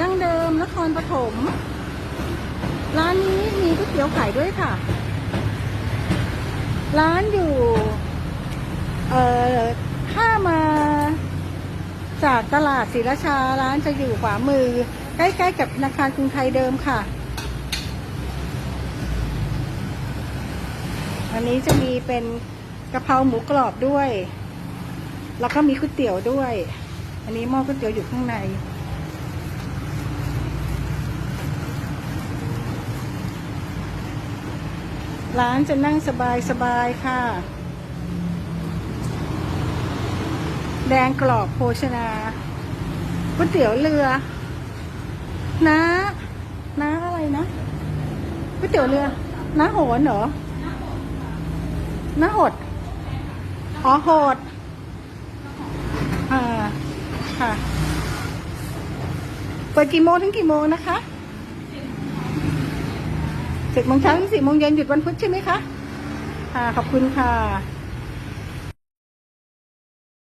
ดั้งเดิมนครปฐมร้านนี้มีก๋วยเตี๋ยวขายด้วยค่ะ ร้านอยู่ เอ่อถ้ามาจากตลาดศรีราชาร้านจะอยู่ขวามือ ใกล้ๆกับธนาคารกรุงไทยเดิมค่ะ อันนี้จะมีเป็นกะเพราหมูกรอบด้วย แล้วก็มีก๋วยเตี๋ยวด้วย อันนี้หม้อก๋วยเตี๋ยวอยู่ข้างใน ร้านจะนั่งสบายสบายๆค่ะ แดงกรอบโภชนาก๋วยเตี๋ยวเรือน้าน้าอะไรนะก๋วยเตี๋ยวเรือน้าโหนเหรอน้าหดอ๋อโหดอ่าค่ะ เปิดกี่โมงถึงกี่โมงนะคะ เจ็ดโมงเช้าถึงสี่โมงเย็นหยุดวันพุธใช่ไหมคะ ค่ะ ขอบคุณค่ะ